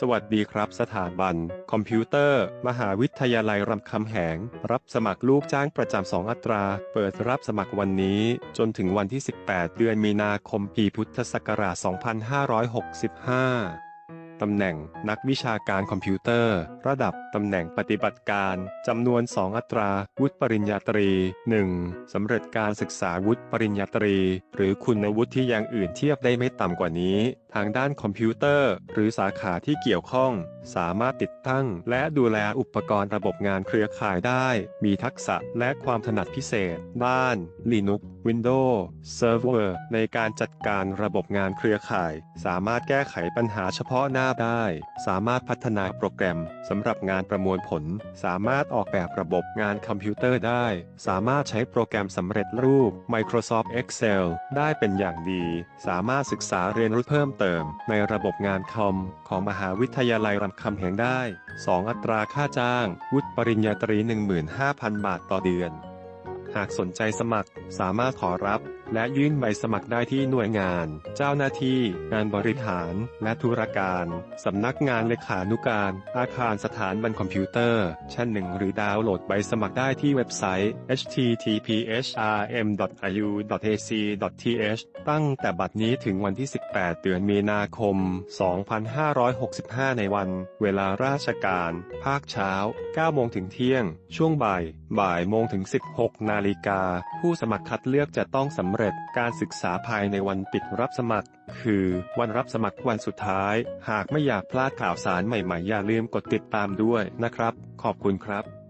สวัสดีครับ สถาบัน คอมพิวเตอร์ มหาวิทยาลัยรามคำแหง รับสมัครลูกจ้างประจำสองอัตรา เปิดรับสมัครวันนี้ จนถึงวันที่ 18 เดือนมีนาคมปีพุทธศักราช 2565ตำแหน่งนักวิชาการคอมพิวเตอร์ ระดับตำแหน่งปฏิบัติการจำนวน 2 อัตรา วุฒิปริญญาตรี 1. สำเร็จการศึกษาวุฒิปริญญาตรี หรือคุณวุฒิที่อยังอื่นเทียบได้ไม่ต่ำกว่านี้ ทางด้านคอมพิวเตอร์ หรือสาขาที่เกี่ยวข้อง สามารถติดตั้ง และดูแลอุปกรณ์ระบบงานเครือข่ายได้ มีทักษะและความถนัดพิเศษ ด้าน Linux Windows Server ในการจัดการระบบงานเครือข่าย สามารถแก้ไขปัญหาเฉพาะหน้าได้ สามารถพัฒนาโปรแกรมสำหรับงานประมวลผล สามารถออกแบบระบบงานคอมพิวเตอร์ได้ สามารถใช้โปรแกรมสำเร็จรูป Microsoft Excel ได้เป็นอย่างดี สามารถศึกษาเรียนรู้เพิ่มเติมในระบบงานคอมของมหาวิทยาลัยรามคำแหงได้ 2 อัตราค่าจ้าง วุฒิปริญญาตรี 15,000 บาทต่อเดือนหากสนใจสมัคร สามารถขอรับ และยื่นใบสมัครได้ที่หน่วยงาน เจ้าหน้าที่ งานบริหาร และธุรการ สำนักงานเลขานุการ อาคารสถานบันคอมพิวเตอร์ ชั้นหนึ่งหรือดาวน์โหลดใบสมัครได้ที่เว็บไซต์ https://rm.iu.ac.th ตั้งแต่บัดนี้ถึงวันที่ 18 เดือนมีนาคม 2565 ในวัน เวลาราชการ ภาคเช้า 9 โมงถึงเที่ยง ช่วงบ่าย บ่ายโมงถึง 16นนาฬิกา ผู้สมัครคัดเลือกจะต้องสำเร็จการศึกษาภายในวันปิดรับสมัคร คือวันรับสมัครวันสุดท้าย หากไม่อยากพลาดข่าวสารใหม่ๆ อย่าลืมกดติดตามด้วยนะครับ ขอบคุณครับ